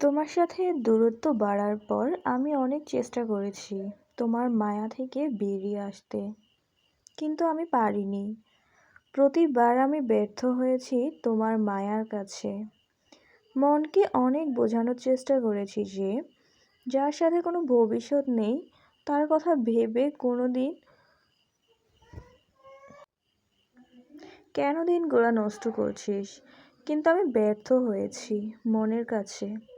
তোমার সাথে দূরত্ব বাড়ার পর আমি অনেক চেষ্টা করেছি তোমার মায়া থেকে বেরিয়ে আসতে। কিন্তু আমি পারিনি। প্রতিবার আমি ব্যর্থ হয়েছি তোমার মায়ার কাছে। মনকে অনেক বোঝানোর চেষ্টা করেছি যে, যার সাথে কোনো ভবিষ্যৎ নেই, তার কথা ভেবে কোনো দিন কেন দিনগুলো নষ্ট করছিস? কিন্তু আমি ব্যর্থ হয়েছি মনের কাছে।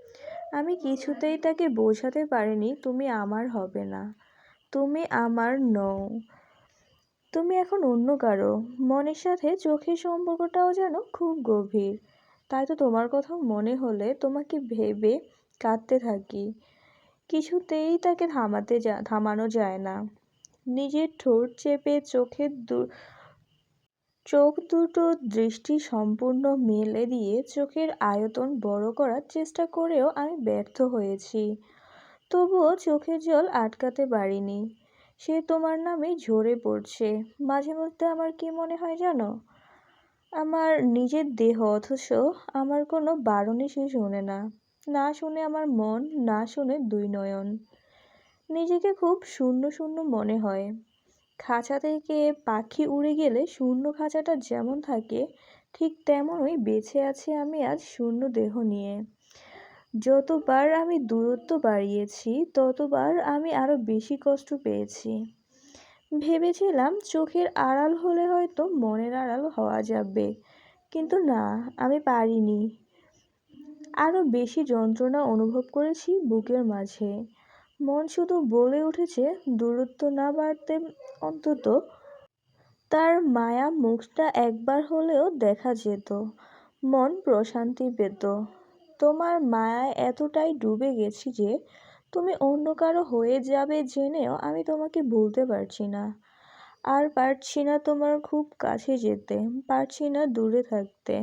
আমি কিছুতেই তাকে বোঝাতে পারিনি, তুমি আমার হবে না। তুমি আমার নও। তুমি এখন অন্য কারও। মনের সাথে চোখের সম্পর্কটাও যেন খুব গভীর। তাই তো তোমার কথা মনে হলে তোমাকে ভেবে কাঁদতে থাকি। কিছুতেই তাকে থামাতে যা, থামানো যায় না। নিজের ঠোঁট চেপে চোখের দু চোখ দুটো দৃষ্টি সম্পূর্ণ মেলে দিয়ে চোখের আয়তন বড় করার চেষ্টা করেও আমি ব্যর্থ হয়েছি। তবুও চোখের জল আটকাতে পারিনি। সে তোমার নামে ঝরে পড়ছে। মাঝে মধ্যে আমার কি মনে হয় জানো? আমার নিজের দেহ অথচ আমার কোনো বারণই সে শোনে না। না শুনে আমার মন, না শুনে দুই নয়ন। নিজেকে খুব শূন্য শূন্য মনে হয়। খাঁচা থেকে পাখি উড়ে গেলে শূন্য খাঁচাটা যেমন থাকে, ঠিক তেমনই বেঁচে আছি আমি আজ শূন্য দেহ নিয়ে। যতবার আমি দূরত্ব বাড়িয়েছি, ততবার আমি আরও বেশি কষ্ট পেয়েছি। ভেবেছিলাম চোখের আড়াল হলে হয়তো মনের আড়াল হওয়া যাবে, কিন্তু না, আমি পারিনি। আরও বেশি যন্ত্রণা অনুভব করেছি বুকের মাঝে। মন শুধু বলে উঠেছে দূরত্ব না বাড়তে অন্তত তার মায়া মুখটা একবার হলেও দেখা যেত, মন প্রশান্তি পেত। তোমার মায়ায় এতটাই ডুবে গেছি যে তুমি অন্য কারও হয়ে যাবে জেনেও আমি তোমাকে ভুলতে পারছি না। আর পারছি না তোমার খুব কাছে যেতে, পারছি না দূরে থাকতে।